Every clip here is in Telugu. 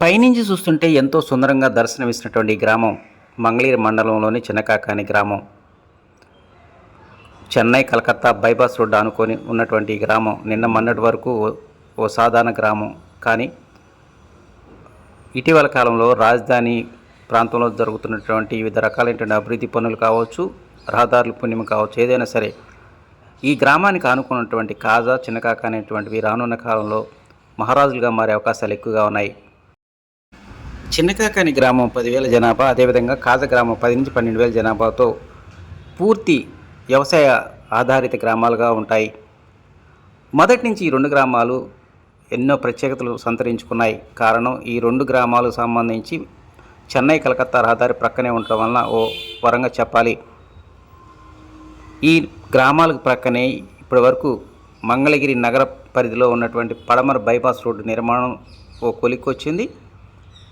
పైనుంచి చూస్తుంటే ఎంతో సుందరంగా దర్శనమిస్తున్నటువంటి గ్రామం మంగళీరు మండలంలోని చిన్నకాకాని గ్రామం. చెన్నై కలకత్తా బైపాస్ రోడ్డు అనుకొని ఉన్నటువంటి గ్రామం నిన్న మొన్నటి వరకు ఓ- ఓ సాధారణ గ్రామం. కానీ ఇటీవల కాలంలో రాజధాని ప్రాంతంలో జరుగుతున్నటువంటి వివిధ రకాలైనటువంటి అభివృద్ధి పనులు కావచ్చు రహదారుల పుణ్యం కావచ్చు ఏదైనా సరే ఈ గ్రామానికి ఆనుకున్నటువంటి కాజా చిన్నకాక అనేటువంటివి రానున్న కాలంలో మహారాజులుగా మారే అవకాశాలు ఎక్కువగా ఉన్నాయి. చిన్నకాకాని గ్రామం పదివేల జనాభా అదేవిధంగా కాజ గ్రామం పది నుంచి పన్నెండు వేల జనాభాతో పూర్తి వ్యవసాయ ఆధారిత గ్రామాలుగా ఉంటాయి. మొదటి నుంచి ఈ రెండు గ్రామాలు ఎన్నో ప్రత్యేకతలు సంతరించుకున్నాయి. కారణం ఈ రెండు గ్రామాలకు సంబంధించి చెన్నై కలకత్తా రహదారి ప్రక్కనే ఉండటం వలన ఓ వరంగా చెప్పాలి. ఈ గ్రామాలకు ప్రక్కనే ఇప్పటి వరకు మంగళగిరి నగర పరిధిలో ఉన్నటువంటి పడమర బైపాస్ రోడ్డు నిర్మాణం ఓ కొలిక్కొచ్చింది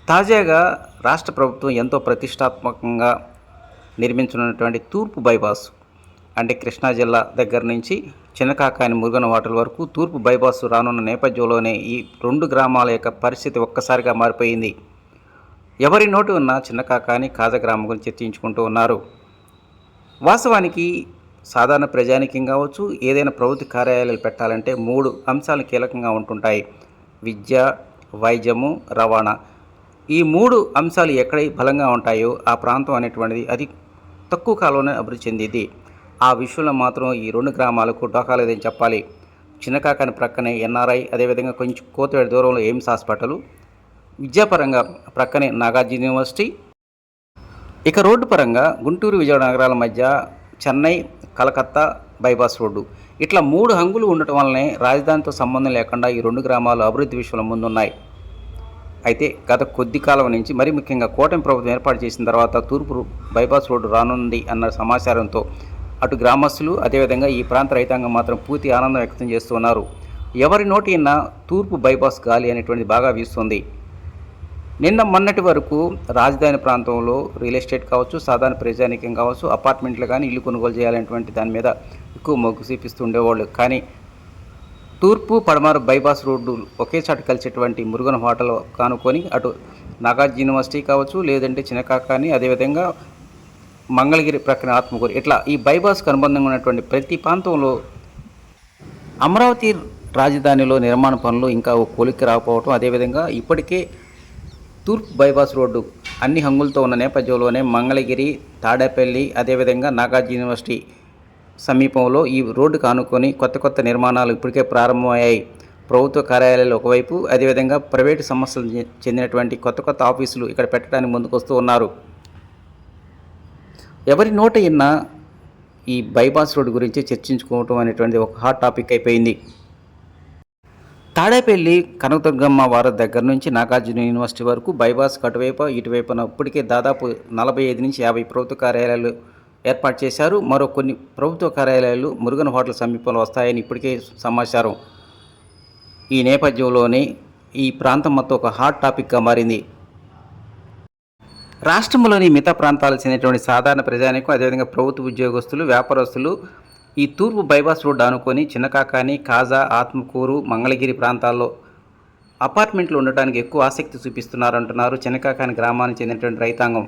తాజాగా రాష్ట్ర ప్రభుత్వం ఎంతో ప్రతిష్టాత్మకంగా నిర్మించనున్నటువంటి తూర్పు బైపాస్ అంటే కృష్ణా జిల్లా దగ్గర నుంచి చిన్నకాకాని మురుగన వాటల వరకు తూర్పు బైపాస్ రానున్న నేపథ్యంలోనే ఈ రెండు గ్రామాల యొక్క పరిస్థితి ఒక్కసారిగా మారిపోయింది. ఎవరి నోటి ఉన్న చిన్నకాకాని కాజ గ్రామం గురించి చర్చించుకుంటూ ఉన్నారు. వాస్తవానికి సాధారణ ప్రజానికం కావచ్చు ఏదైనా ప్రభుత్వ కార్యాలయాలు పెట్టాలంటే మూడు అంశాలు కీలకంగా ఉంటుంటాయి. విద్య వైద్యము రవాణా. ఈ మూడు అంశాలు ఎక్కడ బలంగా ఉంటాయో ఆ ప్రాంతం అనేటువంటిది అది తక్కువ కాలంలోనే అభివృద్ధి చెందింది. ఆ విషయంలో మాత్రం ఈ రెండు గ్రామాలకు డోకా లేదని చెప్పాలి. చిన్నకాకాని ప్రక్కనే ఎన్ఆర్ఐ అదేవిధంగా కొంచెం కోతవేడి దూరంలో ఎయిమ్స్ హాస్పిటల్ విద్యాపరంగా ప్రక్కనే నాగార్జున యూనివర్సిటీ. ఇక రోడ్డు పరంగా గుంటూరు విజయవాడ నగరాల మధ్య చెన్నై కలకత్తా బైపాస్ రోడ్డు. ఇట్లా మూడు హంగులు ఉండటం వల్లనే రాజధానితో సంబంధం లేకుండా ఈ రెండు గ్రామాలు అభివృద్ధి విషయంలో ముందున్నాయి. అయితే గత కొద్ది కాలం నుంచి మరి ముఖ్యంగా కూటమి ప్రభుత్వం ఏర్పాటు చేసిన తర్వాత తూర్పు బైపాస్ రోడ్డు రానుంది అన్న సమాచారంతో అటు గ్రామస్తులు అదేవిధంగా ఈ ప్రాంత రైతాంగం మాత్రం పూర్తి ఆనందం వ్యక్తం చేస్తున్నారు ఎవరి నోటి తూర్పు బైపాస్ గాలి అనేటువంటిది బాగా వీస్తుంది. నిన్న మొన్నటి వరకు రాజధాని ప్రాంతంలో రియల్ ఎస్టేట్ కావచ్చు సాధారణ ప్రజానికం కావచ్చు అపార్ట్మెంట్లు కానీ ఇల్లు కొనుగోలు చేయాలనేటువంటి దాని మీద ఎక్కువ మొగ్గు చూపిస్తూ ఉండేవాళ్ళు. కానీ తూర్పు పడమర బైపాస్ రోడ్డు ఒకే కలిసేటువంటి మురుగన్ హోటల్ కానుకొని అటు నాగార్జున యూనివర్సిటీ కావచ్చు లేదంటే చిన్నకాకాని అదేవిధంగా మంగళగిరి ప్రక్కన ఆత్మకూరు. ఇట్లా ఈ బైపాస్కి అనుబంధంగా ఉన్నటువంటి ప్రతి ప్రాంతంలో అమరావతి రాజధానిలో నిర్మాణ పనులు ఇంకా ఓ కొలిక్కి రాకపోవటం అదేవిధంగా ఇప్పటికే తూర్పు బైపాస్ రోడ్డు అన్ని హంగులతో ఉన్న నేపథ్యంలోనే మంగళగిరి తాడేపల్లి అదేవిధంగా నాగార్జున యూనివర్సిటీ సమీపంలో ఈ రోడ్డుకు ఆనుకొని కొత్త కొత్త నిర్మాణాలు ఇప్పటికే ప్రారంభమయ్యాయి. ప్రభుత్వ కార్యాలయాలు ఒకవైపు అదేవిధంగా ప్రైవేటు సంస్థలు చెందినటువంటి కొత్త కొత్త ఆఫీసులు ఇక్కడ పెట్టడానికి ముందుకు వస్తూ ఉన్నారు. ఎవరి నోట ఇన్నా ఈ బైపాస్ రోడ్డు గురించి చర్చించుకోవటం అనేటువంటిది ఒక హాట్ టాపిక్ అయిపోయింది. తాడేపల్లి కనకదుర్గమ్మ వారి దగ్గర నుంచి నాగార్జున యూనివర్సిటీ వరకు బైపాస్ అటువైపు ఇటువైపున ఇప్పటికే దాదాపు నలభై ఐదు నుంచి యాభై ప్రభుత్వ కార్యాలయాలు ఏర్పాటు చేశారు. మరో కొన్ని ప్రభుత్వ కార్యాలయాలు మురుగన్ హోటల్ సమీపంలో వస్తాయని ఇప్పటికే సమాచారం. ఈ నేపథ్యంలోనే ఈ ప్రాంతం మొత్తం ఒక హాట్ టాపిక్గా మారింది. రాష్ట్రంలోని మిగతా ప్రాంతాలకు చెందినటువంటి సాధారణ ప్రజానికం అదేవిధంగా ప్రభుత్వ ఉద్యోగస్తులు వ్యాపారస్తులు ఈ తూర్పు బైపాస్ రోడ్డు ఆనుకొని చిన్నకాకాని కాజా ఆత్మకూరు మంగళగిరి ప్రాంతాల్లో అపార్ట్మెంట్లు ఉండటానికి ఎక్కువ ఆసక్తి చూపిస్తున్నారంటున్నారు చిన్నకాకాని గ్రామానికి చెందినటువంటి రైతాంగం.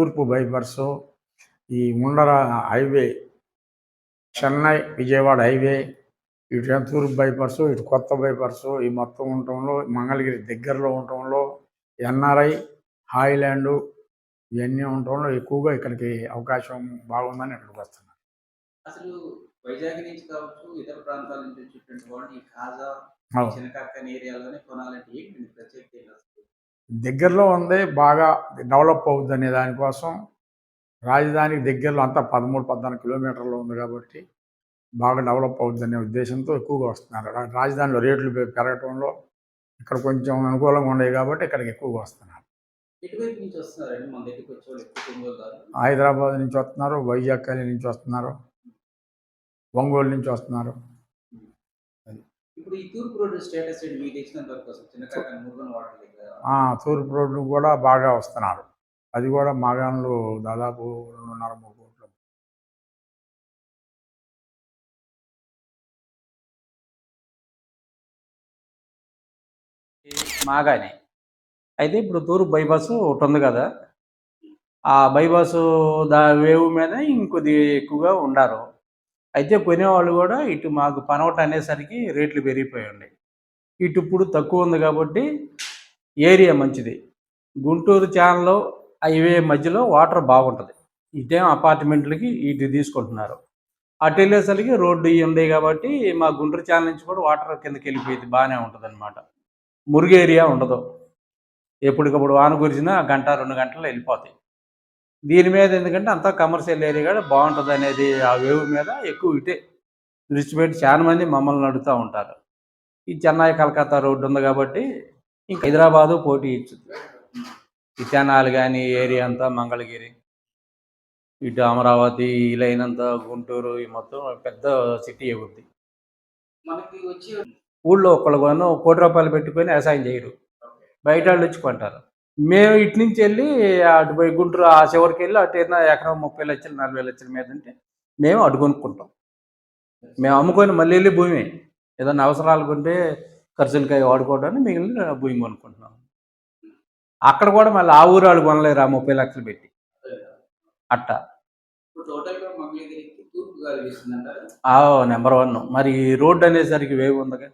తూర్పు బైపాస్ ఈ ముండర హైవే చెన్నై విజయవాడ హైవే ఇటు తూర్పు బైపాస్ ఇటు కొత్త బైపాస్ ఈ మొత్తం ఉండటంలో మంగళగిరి దగ్గరలో ఉండటంలో ఎన్ఆర్ఐ హాయిలాండ్ ఇవన్నీ ఉండటంలో ఎక్కువగా ఇక్కడికి అవకాశం బాగుందని ఇక్కడికి వస్తున్నారు అసలు వైజాగ్ నుంచి కావచ్చు ఇతర ప్రాంతాల నుంచి వచ్చేటువంటి వాళ్ళు ఈ కాజా అవును. చిన్నకాకని ఏరియాలోనే కొనాలంటే ఏంటి ప్రత్యేకత? దగ్గరలో ఉంది బాగా డెవలప్ అవుతుంది అనే దానికోసం రాజధానికి దగ్గరలో అంతా పదమూడు పద్నాలుగు కిలోమీటర్లు ఉంది కాబట్టి బాగా డెవలప్ అవుతుంది అనే ఉద్దేశంతో ఎక్కువగా వస్తున్నారు. రాజధానిలో రేట్లు పెరగటంలో ఇక్కడ కొంచెం అనుకూలంగా ఉండేవి కాబట్టి ఇక్కడికి ఎక్కువగా వస్తున్నారు. హైదరాబాద్ నుంచి వస్తున్నారు వైజాగ్ నుంచి వస్తున్నారు ఒంగోలు నుంచి వస్తున్నారు. ఇప్పుడు ఈ తూర్పు రోడ్డు స్టేటస్ మీకు వరకు ఆ, తూర్పు రోడ్డు కూడా బాగా వస్తున్నారు. అది కూడా మాగాణంలో దాదాపు రెండున్నర మూడు కోట్లు మాగానే. అయితే ఇప్పుడు తూర్పు బైపాస్ ఒకటి ఉంది కదా. ఆ బైపాస్ దా వేవ్ మీద ఇంకొద్ది ఎక్కువగా ఉండారు. అయితే కొనేవాళ్ళు కూడా ఇటు మాకు పనవట అనేసరికి రేట్లు పెరిగిపోయి ఉన్నాయి ఇటు ఇప్పుడు తక్కువ ఉంది కాబట్టి ఏరియా మంచిది. గుంటూరు ఛానల్ హైవే మధ్యలో వాటర్ బాగుంటుంది. ఇటేం అపార్ట్మెంట్లకి ఇటు తీసుకుంటున్నారు. అటు వెళ్ళేసరికి రోడ్డు ఇవి ఉన్నాయి కాబట్టి మా గుంటూరు ఛానల్ నుంచి కూడా వాటర్ కిందకి వెళ్ళిపోయింది బాగానే ఉంటుంది అనమాట మురుగు ఏరియా ఉండదు. ఎప్పటికప్పుడు వాన కురిసినా గంట రెండు గంటలు వెళ్ళిపోతాయి. దీని మీద ఎందుకంటే అంతా కమర్షియల్ ఏరియా కూడా బాగుంటుంది అనేది ఆ వేవ్ మీద ఎక్కువ ఇటే దృష్టి పెట్టి చాలా మంది మమ్మల్ని అడుగుతూ ఉంటారు. ఈ చెన్నై కలకత్తా రోడ్డు ఉంది కాబట్టి ఇంక హైదరాబాదు పోటీ ఇచ్చుద్ది. ఈ తెనాలి కానీ ఏరియా అంతా మంగళగిరి ఇటు అమరావతి ఈ లైన్ అంతా గుంటూరు ఈ మొత్తం పెద్ద సిటీ అవుద్ది మనకి వచ్చే ఊళ్ళో ఒకళ్ళు కోటి రూపాయలు పెట్టుకొని వ్యవసాయం చేయరు. బయట వాళ్ళు వచ్చి కొంటారు. మేము ఇటు నుంచి వెళ్ళి అటు పోయి గుంటూరు ఆ చివరికి వెళ్ళి అటు ఏదైనా ఎకరం ముప్పై లక్షలు నలభై లక్షల మీద ఉంటే మేము అటు కొనుక్కుంటాం. మేము అమ్ముకొని మళ్ళీ వెళ్ళి భూమి. ఏదైనా అవసరాలు ఉంటే ఖర్చులకాయ వాడుకోవడానికి మిగిలిన భూమి కొనుక్కుంటున్నాం. అక్కడ కూడా మళ్ళీ ఆ ఊరు వాళ్ళు కొనలేరు ఆ ముప్పై లక్షలు పెట్టి. అట్ట. నెంబర్ వన్ మరి ఈ రోడ్డు అనేసరికి వేవ్ ఉందిగా.